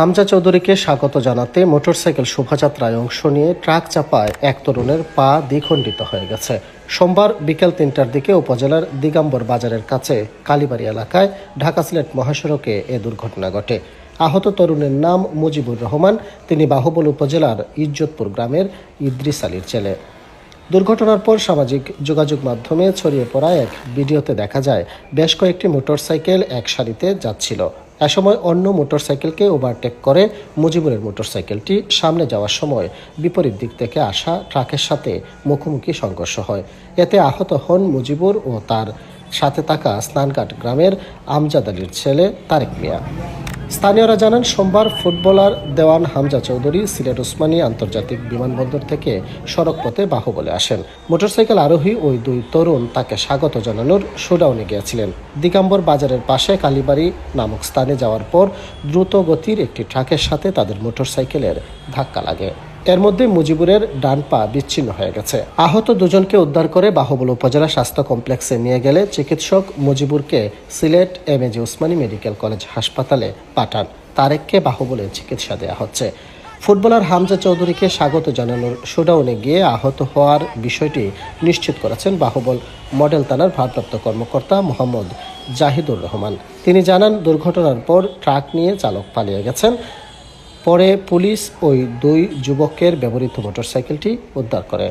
হামজা চৌধুরীকে স্বাগত জানাতে মোটরসাইকেল শোভাযাত্রায় অংশ নিয়ে ট্রাক চাপায় এক তরুণের পা দ্বিখণ্ডিত হয়ে গেছে। সোমবার বিকেল তিনটার দিকে উপজেলার দিগাম্বর বাজারের কাছে কালীবাড়ি এলাকায় ঢাকা সিলেট মহাসড়কে এ দুর্ঘটনা ঘটে। আহত তরুণের নাম মুজিবুর রহমান, তিনি বাহুবল উপজেলার ইজ্জতপুর গ্রামের ইদ্রিস আলীর ছেলে। দুর্ঘটনার পর সামাজিক যোগাযোগ মাধ্যমে ছড়িয়ে পড়া এক ভিডিওতে দেখা যায়, বেশ কয়েকটি মোটরসাইকেল এক সারিতে যাচ্ছিল। এ সময় অন্য মোটরসাইকেলকে ওভারটেক করে মুজিবুরের মোটরসাইকেলটি সামনে যাওয়ার সময় বিপরীত দিক থেকে আসা ট্রাকের সাথে মুখোমুখি সংঘর্ষ হয়। এতে আহত হন মুজিবুর ও তার সাথে থাকা স্নানঘাট গ্রামের আমজাদ আলীর ছেলে তারেক মিয়া। স্থানীয়রা জানান, সোমবার ফুটবলার দেওয়ান হামজা চৌধুরী সিলেট ওসমানী আন্তর্জাতিক বিমানবন্দর থেকে সড়কপথে বাহুবলে আসেন। মোটরসাইকেল আরোহী ওই দুই তরুণ তাকে স্বাগত জানানোর শোডাউনে গিয়েছিলেন। দিগাম্বর বাজারের পাশে কালীবাড়ি নামক স্থানে যাওয়ার পর দ্রুত গতির একটি ট্রাকের সাথে তাদের মোটরসাইকেলের ধাক্কা লাগে। এর মধ্যে মুজিবুরের ডান পা বিচ্ছিন্ন হয়ে গেছে। আহত দুজনকে উদ্ধার করে বাহুবল উপজেলা স্বাস্থ্য কমপ্লেক্সে নিয়ে গেলে চিকিৎসক মুজিবুরকে Sylhet M A G Osmani medical college হাসপাতালে পাঠান। তারেককে বাহুবলে চিকিৎসা দেওয়া হচ্ছে। ফুটবলার হামজা চৌধুরীকে স্বাগত জানানোর শোডাউনে গিয়ে আহত হওয়ার বিষয়টি নিশ্চিত করেছেন বাহুবল মডেল থানার ভারপ্রাপ্ত কর্মকর্তা মোহাম্মদ জাহিদুর রহমান। তিনি জানান, দুর্ঘটনার পর ট্রাক নিয়ে চালক পালিয়ে গেছেন। পরে পুলিশ ওই দুই যুবকের ব্যবহৃত মোটরসাইকেলটি উদ্ধার করে।